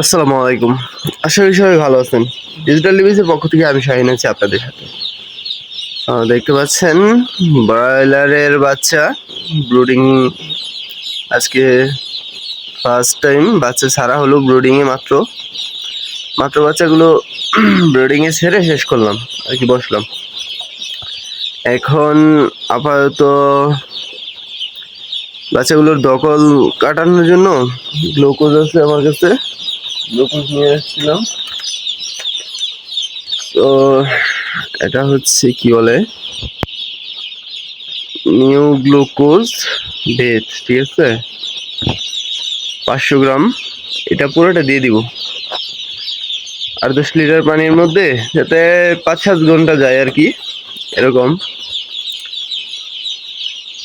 আসসালামু আলাইকুম। আশা করি সবাই ভালো আছেন। ডিজিটাল লিভিসের পক্ষ থেকে আমি শাহিন আছি আপনাদের সাথে। দেখতে পাচ্ছেন, ব্রয়লারের বাচ্চা ব্রুডিং আজকে ফার্স্ট টাইম বাচ্চা ছাড়া হলো ব্রুডিংয়ে মাত্র। মাত্র বাচ্চাগুলো ব্রুডিংয়ে ছেড়ে শেষ করলাম, আর কি বসলাম। এখন আপাতত বাচ্চাগুলোর দখল কাটানোর জন্য গ্লুকোজ আছে আমার কাছে। গ্লুকোজ নিয়ে এসেছিলাম। তো এটা হচ্ছে কি বলে? নিউ গ্লুকোজ বেথ ঠিক আছে? পাঁচশো গ্রাম। এটা পুরোটা দিয়ে দিব। আর দশ লিটার পানির মধ্যে যাতে পাঁচ সাত ঘণ্টা যায় আর কি, এরকম।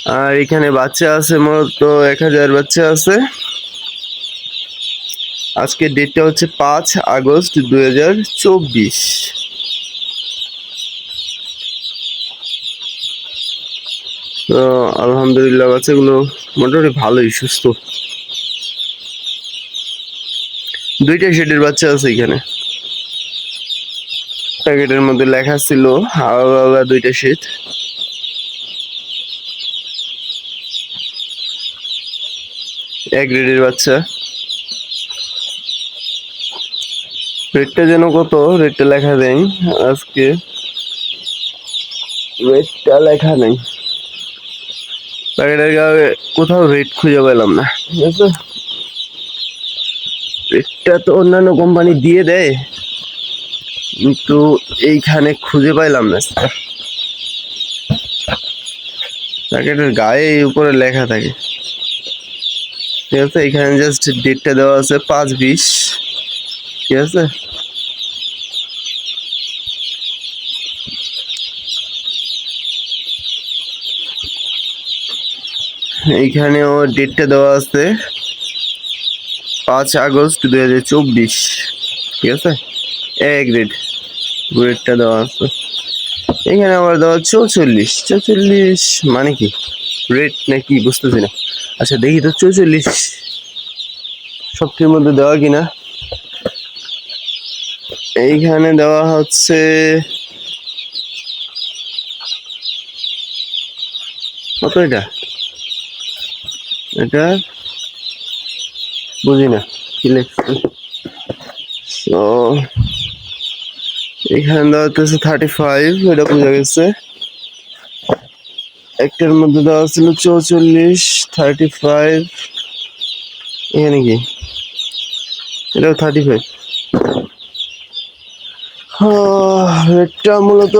আর এখানে বাচ্চা আছে মূলত এক হাজার বাচ্চা আছে। আজকের ডেটটা হচ্ছে পাঁচ আগস্ট দুই হাজার চব্বিশ। তো আলহামদুলিল্লাহ, বাচ্চাগুলো মোটামুটি ভালোই, সুস্থ। দুইটা শেডের বাচ্চা আছে এখানে। প্যাকেটের মধ্যে লেখা ছিল হাওয়া হাওয়া দুইটা শেড। এক গ্রেডের বাচ্চা। রেটটা যেন কত, রেটটা লেখা নেই আজকে। রেটটা লেখা নেই। প্যাকেটের গায়ে কোথাও রেট খুঁজে পেলাম না। ঠিক আছে রেটটা তো অন্যান্য কোম্পানি দিয়ে দেয়, কিন্তু এইখানে খুঁজে পাইলাম না। প্যাকেটের গায়ে এই উপরে লেখা থাকে। ঠিক আছে, এখানে জাস্ট ডেটটা দেওয়া আছে পাঁচ বিশ। ঠিক আছে? এইখানেও ডেটটা দেওয়া আছে পাঁচ আগস্ট দুই হাজার চব্বিশ। ঠিক আছে? এক রেট রেটটা দেওয়া আছে। এখানে আবার দেওয়া চৌচল্লিশ চৌচল্লিশ মানে কি? রেট নাকি বুঝতেছি না। আচ্ছা দেখি তো চৌচল্লিশ সবটির মধ্যে দেওয়া কিনা। এইখানে দেওয়া হচ্ছে কত এটা? এটা বুঝি না কি লিখছে? তো এখানে দেওয়া হচ্ছে থার্টি ফাইভ এটা বোঝা গেছে। একটার মধ্যে দেওয়া ছিল চৌচল্লিশ থার্টি ফাইভ এখানে কি? এটাও থার্টি ফাইভ রেটটা মূলত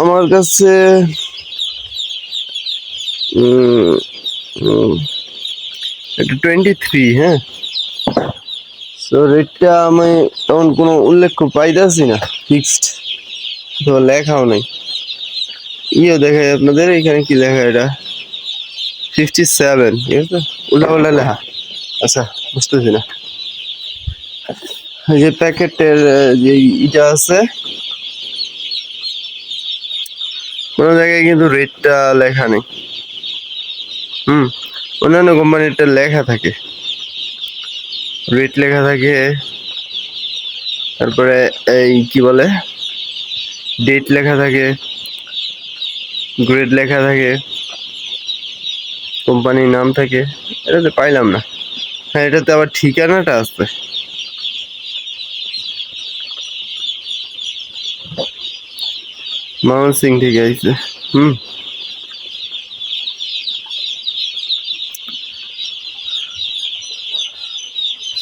আমার কাছে এটা টোয়েন্টি থ্রি হ্যাঁ। তো রেটটা আমি তেমন কোনো উল্লেখ পাইতেছি না ফিক্সড তো লেখাও নেই। ইয়ে দেখাই আপনাদের, এখানে কি লেখা এটা? ফিফটি সেভেন ঠিক আছে? উল্টা পাল্টা লেখা। আচ্ছা বুঝতেছি না। যে প্যাকেটের যে ইটা আছে, কোনো জায়গায় কিন্তু রেটটা লেখা নেই। হুম, অন্যান্য কোম্পানিরটা লেখা থাকে। রেট লেখা থাকে। তারপরে এই কি বলে? ডেট লেখা থাকে। গ্রেড লেখা থাকে। কোম্পানির নাম থাকে। এটাতে পাইলাম না। হ্যাঁ এটাতে আবার ঠিকানাটা আসবে সিং থেকে আইছে হুম।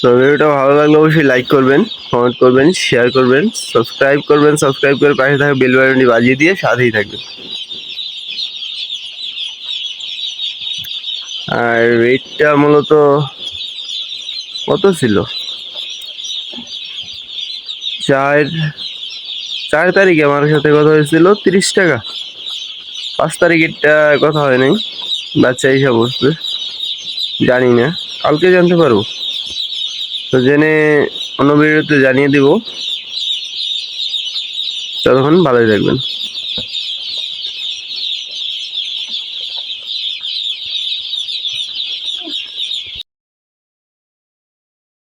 তো ভিডিওটা ভালো লাগলে অবশ্যই লাইক করবেন কমেন্ট করবেন শেয়ার করবেন সাবস্ক্রাইব করবেন সাবস্ক্রাইব করে পাশে থাকা বেল বাটনটি বাজিয়ে দিয়ে সাথেই থাকবেন। আর রেটটা মূলত কত ছিল? চার চার তারিখে আমার সাথে কথা হয়েছিল তিরিশ টাকা। পাঁচ তারিখেরটা কথা হয় নাই, বাচ্চা হিসাব বসবে, জানি না, কালকে জানতে পারব। তো জেনে অনবিরতে জানিয়ে দিব। ততক্ষণ ভালোই থাকবেন।